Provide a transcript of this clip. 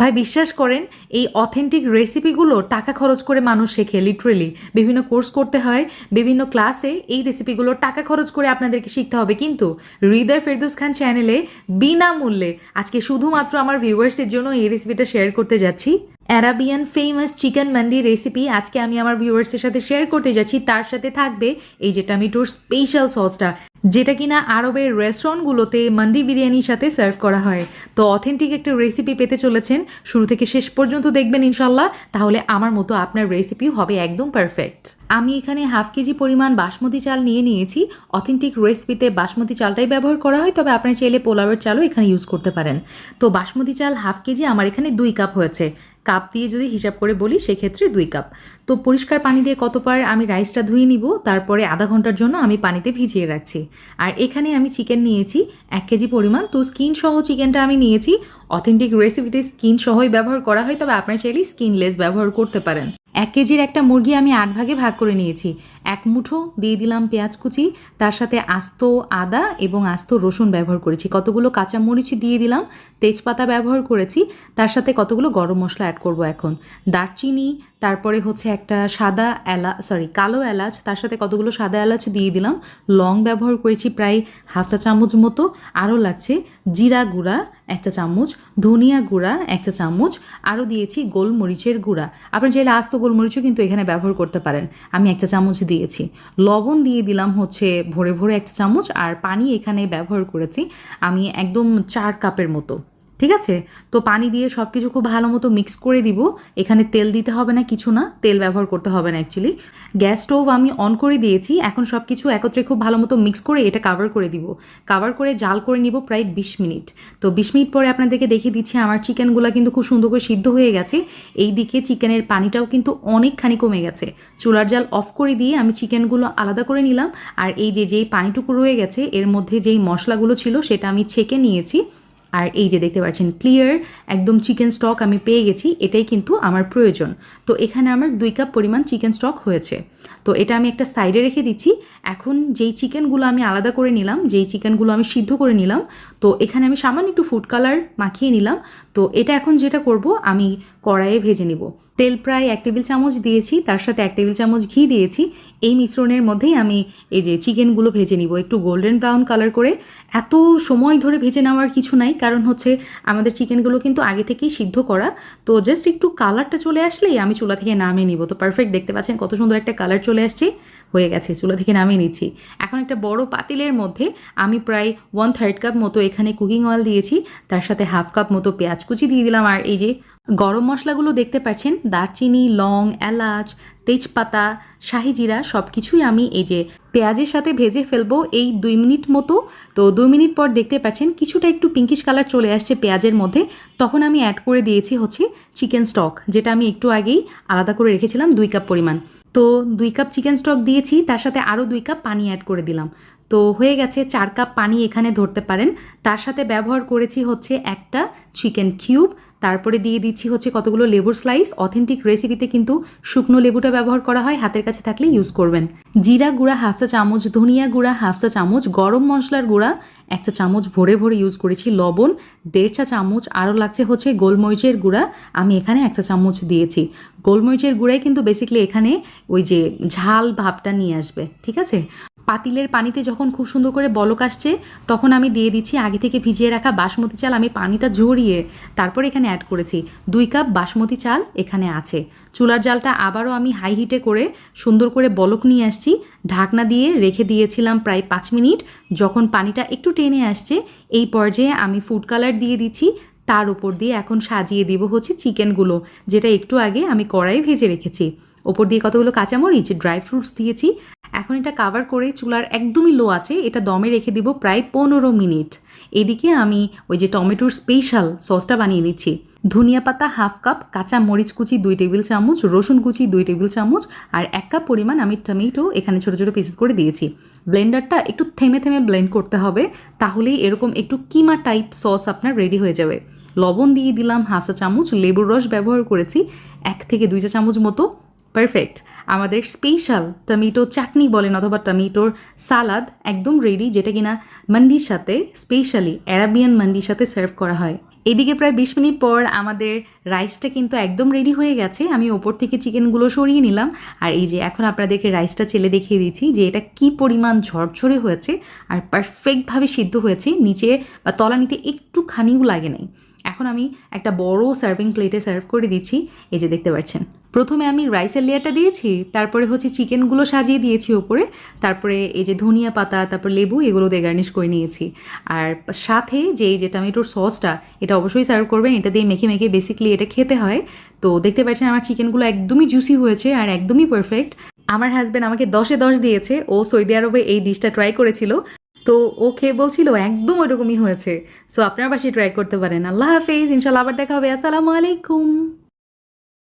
ভাই, বিশ্বাস করেন, এই অথেন্টিক রেসিপিগুলো টাকা খরচ করে মানুষ শেখে লিটারেলি বিভিন্ন কোর্স করতে হয়, বিভিন্ন ক্লাসে এই রেসিপিগুলো টাকা খরচ করে আপনাদেরকে শিখতে হবে। কিন্তু হৃদয় ফেরদৌস খান চ্যানেলে বিনামূল্যে আজকে শুধুমাত্র আমার ভিউয়ার্সের জন্য এই রেসিপিটা শেয়ার করতে যাচ্ছি। Arabian famous chicken mandi recipe আজকে আমি আমার ভিউয়ার্সের সাথে শেয়ার করতে যাচ্ছি। তার সাথে থাকবে এই যে টমেটোর স্পেশাল সসটা যেটা কিনা আরবের রেস্টুরেন্টগুলোতে মান্ডি বিরিয়ানির সাথে সার্ভ করা হয়। তো অথেন্টিক একটা রেসিপি পেতে চলেছেন। শুরু থেকে শেষ পর্যন্ত দেখবেন ইনশাল্লাহ তাহলে আমার মতো আপনার রেসিপিও হবে একদম পারফেক্ট আমি এখানে হাফ কেজি পরিমাণ বাসমতি চাল নিয়ে নিয়েছি। অথেন্টিক রেসিপিতে বাসমতি চালটাই ব্যবহার করা হয়। তবে আপনার চাইলে পোলাওয়ের চালও এখানে ইউজ করতে পারেন। তো বাসমতি চাল হাফ কেজি আমার এখানে দুই কাপ হয়েছে। কাপ দিয়ে যদি হিসাব করে বলি, সেক্ষেত্রে দুই কাপ তো পরিষ্কার পানি দিয়ে কতবার আমি রাইসটা ধুয়ে নিব, তারপরে আধা ঘণ্টার জন্য আমি পানিতে ভিজিয়ে রাখছি। আর এখানে আমি চিকেন নিয়েছি, এক কেজি পরিমাণ। তো স্কিন সহ চিকেনটা আমি নিয়েছি। অথেন্টিক রেসিপিতে স্কিন সহই ব্যবহার করা হয়, তবে আপনার চাইলে স্কিনলেস ব্যবহার করতে পারেন। এক কেজির একটা মুরগি আমি আট ভাগে ভাগ করে নিয়েছি। এক মুঠো দিয়ে দিলাম পেঁয়াজ কুচি, তার সাথে আস্ত আদা এবং আস্ত রসুন ব্যবহার করেছি। কতগুলো কাঁচা মরিচ দিয়ে দিলাম, তেজপাতা ব্যবহার করেছি, তার সাথে কতগুলো গরম মশলা অ্যাড করব এখন। দারচিনি তারপরে হচ্ছে একটা সাদা এলা সরি কালো এলাচ, তার সাথে কতগুলো সাদা এলাচ দিয়ে দিলাম। লং ব্যবহার করেছি প্রায় হাফ চা চামচ মতো। আরও লাগছে জিরা গুঁড়া একটা চামচ, ধনিয়া গুঁড়া একটা চামচ। আরও দিয়েছি গোলমরিচের গুঁড়া। আপনার চাইলে আস্ত গোলমরিচও কিন্তু এখানে ব্যবহার করতে পারেন। আমি একটা চামচ দিয়েছি। লবণ দিয়ে দিলাম হচ্ছে ভরে ভরে একটা চামচ। আর পানি এখানে ব্যবহার করেছি আমি একদম চার কাপের মতো। ঠিক আছে? তো পানি দিয়ে সব কিছু খুব ভালো মতো মিক্স করে দিব। এখানে তেল দিতে হবে না, কিছু না। তেল ব্যবহার করতে হবে না অ্যাকচুয়ালি গ্যাস স্টোভ আমি অন করে দিয়েছি। এখন সব কিছু একত্রে খুব ভালো মতো মিক্স করে এটা কাভার করে দিব। কাভার করে জাল করে নিব প্রায় বিশ মিনিট। তো বিশ মিনিট পরে আপনাদেরকে দেখিয়ে দিচ্ছি, আমার চিকেনগুলো কিন্তু খুব সুন্দর করে সিদ্ধ হয়ে গেছে। এই দিকে চিকেনের পানিটাও কিন্তু অনেকখানি কমে গেছে। চুলার জাল অফ করে দিয়ে আমি চিকেনগুলো আলাদা করে নিলাম। আর এই যে, যেই পানিটুকু রয়ে গেছে, এর মধ্যে যেই মশলাগুলো ছিল, সেটা আমি ছেঁকে নিয়েছি। আর এই যে দেখতে পাচ্ছেন ক্লিয়ার একদম চিকেন স্টক আমি পেয়ে গেছি, এটাই কিন্তু আমার প্রয়োজন। তো এখানে আমার দুই কাপ পরিমাণ চিকেন স্টক হয়েছে। তো এটা আমি একটা সাইডে রেখে দিচ্ছি। এখন যেই চিকেনগুলো আমি আলাদা করে নিলাম, যেই চিকেনগুলো আমি সিদ্ধ করে নিলাম, তো এখানে আমি সামান্য একটু ফুড কালার মাখিয়ে নিলাম। তো এটা এখন যেটা করব, আমি কড়াইয়ে ভেজে নিব। তেল প্রায় এক টেবিল চামচ দিয়েছি, তার সাথে এক টেবিল চামচ ঘি দিয়েছি। এই মিশ্রণের মধ্যেই আমি এই যে চিকেনগুলো ভেজে নিব, একটু গোল্ডেন ব্রাউন কালার করে। এত সময় ধরে ভেজে নেওয়ার কিছু নাই কারণ হচ্ছে আমাদের চিকেনগুলো কিন্তু আগে থেকেই সিদ্ধ করা। তো জাস্ট একটু কালারটা চলে আসলেই আমি চুলা থেকে নামিয়ে নিব। তো পারফেক্ট দেখতে পাচ্ছেন কত সুন্দর একটা কালার চলে আসছে। হয়ে গেছে, চুলা থেকে নামিয়ে নিচ্ছি। এখন একটা বড় পাতিলের মধ্যে আমি প্রায় ওয়ান থার্ড কাপ মতো এখানে কুকিং অয়েল দিয়েছি। তার সাথে হাফ কাপ মতো পেঁয়াজ কুচি দিয়ে দিলাম। আর এই যে গরম মশলাগুলো দেখতে পাচ্ছেন, দারচিনি, লং, এলাচ, তেজপাতা, শাহি জিরা সব কিছুই আমি এই যে পেঁয়াজের সাথে ভেজে ফেলব এই দুই মিনিট মতো। তো দুই মিনিট পর দেখতে পাচ্ছেন কিছুটা একটু পিঙ্কিশ কালার চলে আসছে পেঁয়াজের মধ্যে। তখন আমি অ্যাড করে দিয়েছি হচ্ছে চিকেন স্টক যেটা আমি একটু আগেই আলাদা করে রেখেছিলাম দুই কাপ পরিমাণ। তো দুই কাপ চিকেন স্টক দিয়েছি, তার সাথে আরও দুই কাপ পানি অ্যাড করে দিলাম। তো হয়ে গেছে চার কাপ পানি এখানে ধরতে পারেন। তার সাথে ব্যবহার করেছি হচ্ছে একটা চিকেন কিউব তারপরে দিয়ে দিচ্ছি হচ্ছে কতগুলো লেবুর স্লাইস অথেন্টিক রেসিপিতে কিন্তু শুকনো লেবুটা ব্যবহার করা হয়, হাতের কাছে থাকলে ইউজ করবেন। জিরা গুঁড়া হাফ চা চামচ, ধনিয়া গুঁড়া হাফ চা চামচ, গরম মশলার গুঁড়া একটা চামচ ভরে ভরে ইউজ করেছি লবণ, দেড় চা চামচ আরও লাগছে হচ্ছে গোলমরিচের গুঁড়া, আমি এখানে এক চা চামচ দিয়েছি। গোলমরিচের গুঁড়াই কিন্তু বেসিক্যালি এখানে ওই যে ঝাল ভাবটা নিয়ে আসবে, ঠিক আছে? পাতিলের পানিতে যখন খুব সুন্দর করে বলক আসছে, তখন আমি দিয়ে দিচ্ছি আগে থেকে ভিজিয়ে রাখা বাসমতি চাল। আমি পানিটা ঝরিয়ে তারপর এখানে অ্যাড করেছি। দুই কাপ বাসমতি চাল এখানে আছে। চুলার জালটা আবারও আমি হাই হিটে করে সুন্দর করে বলক নিয়ে আসছি। ঢাকনা দিয়ে রেখে দিয়েছিলাম প্রায় পাঁচ মিনিট। যখন পানিটা একটু টেনে আসছে, এই পর্যায়ে আমি ফুড কালার দিয়ে দিচ্ছি। তার উপর দিয়ে এখন সাজিয়ে দিব হচ্ছে চিকেনগুলো যেটা একটু আগে আমি কড়াই ভেজে রেখেছি। ওপর দিয়ে কতগুলো কাঁচামরিচ ড্রাই ফ্রুটস দিয়েছি। এখন এটা কাভার করে চুলার একদমই লো আছে। এটা দমে রেখে দিব প্রায় পনেরো মিনিট। এদিকে আমি ওই যে টমেটোর স্পেশাল সসটা বানিয়ে নিচ্ছি। ধনিয়া পাতা হাফ কাপ কাঁচা মরিচ কুচি দুই টেবিল চামচ, রসুন কুচি দুই টেবিল চামচ আর এক কাপ পরিমাণ আমি টমেটো এখানে ছোটো ছোটো পিসেস করে দিয়েছি। ব্লেন্ডারটা একটু থেমে থেমে ব্লেন্ড করতে হবে, তাহলেই এরকম একটু কিমা টাইপ সস আপনার রেডি হয়ে যাবে। লবণ দিয়ে দিলাম হাফ চা চামচ, লেবুর রস ব্যবহার করেছি এক থেকে দুই চা চামচ মতো। পারফেক্ট আমাদের স্পেশাল টমেটো চাটনি বলেন অথবা টমেটোর সালাদ একদম রেডি যেটা কিনা মান্ডির সাথে স্পেশালি অ্যারাবিয়ান মান্ডির সাথে সার্ভ করা হয়। এদিকে প্রায় বিশ মিনিট পর আমাদের রাইসটা কিন্তু একদম রেডি হয়ে গেছে। আমি ওপর থেকে চিকেনগুলো সরিয়ে নিলাম। আর এই যে এখন আপনাদেরকে রাইসটা চেলে দেখিয়ে দিচ্ছি যে এটা কি পরিমাণ ঝরঝরে হয়েছে আর পারফেক্টভাবে সিদ্ধ হয়েছে। নিচে বা তলানিতে একটু খানিও লাগে নাই। এখন আমি একটা বড় সার্ভিং প্লেটে সার্ভ করে দিচ্ছি। এই যে দেখতে পাচ্ছেন। প্রথমে আমি রাইসের লেয়ারটা দিয়েছি, তারপরে হচ্ছে চিকেনগুলো সাজিয়ে দিয়েছি ওপরে, তারপরে এই যে ধনিয়া পাতা, তারপর লেবু, এগুলো দিয়ে গার্নিশ করে নিয়েছি। আর সাথে যে যে টমেটোর সসটা এটা অবশ্যই সার্ভ করবেন, এটা দিয়ে মেখে মেখে বেসিক্যালি এটা খেতে হয়। তো দেখতে পাচ্ছেন আমার চিকেনগুলো একদমই জুসি হয়েছে আর একদমই পারফেক্ট আমার হাজব্যান্ড আমাকে দশে দশ দিয়েছে, ও সৌদি আরবে এই ডিশটা ট্রাই করেছিল। তো ও খেয়ে বলছিল, একদম ওইরকমই হয়েছে। সো আপনার বাসায় ট্রাই করতে পারেন। আল্লাহ হাফেজ ইনশাল্লাহ আবার দেখা হবে। আসসালামু আলাইকুম।